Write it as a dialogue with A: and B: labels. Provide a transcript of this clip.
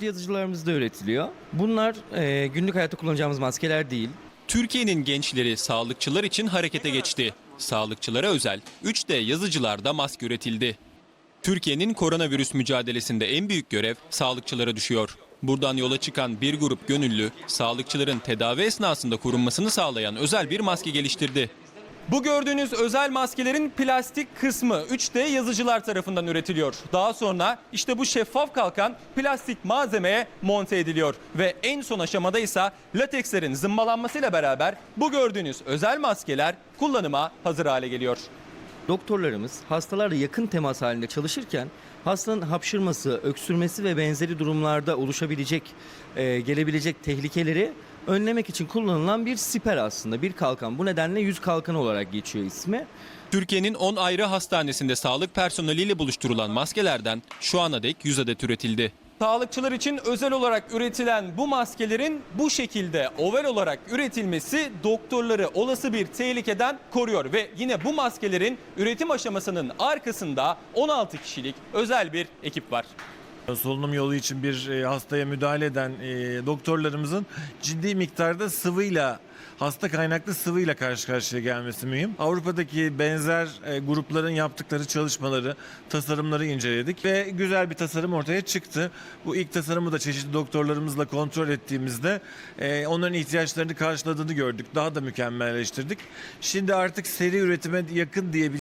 A: Yazıcılarımızda üretiliyor. Bunlar e, günlük hayatta kullanacağımız maskeler değil.
B: Türkiye'nin gençleri sağlıkçılar için harekete geçti. Sağlıkçılara özel 3D yazıcılarda maske üretildi. Türkiye'nin koronavirüs mücadelesinde en büyük görev sağlıkçılara düşüyor. Buradan yola çıkan bir grup gönüllü, sağlıkçıların tedavi esnasında korunmasını sağlayan özel bir maske geliştirdi. Bu gördüğünüz özel maskelerin plastik kısmı 3D yazıcılar tarafından üretiliyor. Daha sonra işte bu şeffaf kalkan plastik malzemeye monte ediliyor. Ve en son aşamada ise latekslerin zımbalanmasıyla beraber bu gördüğünüz özel maskeler kullanıma hazır hale geliyor.
A: Doktorlarımız hastalarla yakın temas halinde çalışırken hastanın hapşırması, öksürmesi ve benzeri durumlarda oluşabilecek, e, gelebilecek tehlikeleri önlemek için kullanılan bir siper aslında, bir kalkan. Bu nedenle yüz kalkanı olarak geçiyor ismi.
B: Türkiye'nin 10 ayrı hastanesinde sağlık personeliyle buluşturulan maskelerden şu ana dek 100 adet üretildi. Sağlıkçılar için özel olarak üretilen bu maskelerin bu şekilde oval olarak üretilmesi doktorları olası bir tehlikeden koruyor ve yine bu maskelerin üretim aşamasının arkasında 16 kişilik özel bir ekip var.
C: Solunum yolu için bir e, hastaya müdahale eden e, doktorlarımızın ciddi miktarda sıvıyla hasta kaynaklı sıvıyla karşı karşıya gelmesi mühim. Avrupa'daki benzer e, grupların yaptıkları çalışmaları, tasarımları inceledik ve güzel bir tasarım ortaya çıktı. Bu ilk tasarımı da çeşitli doktorlarımızla kontrol ettiğimizde onların ihtiyaçlarını karşıladığını gördük. Daha da mükemmelleştirdik. Şimdi artık seri üretime yakın diyebiliriz.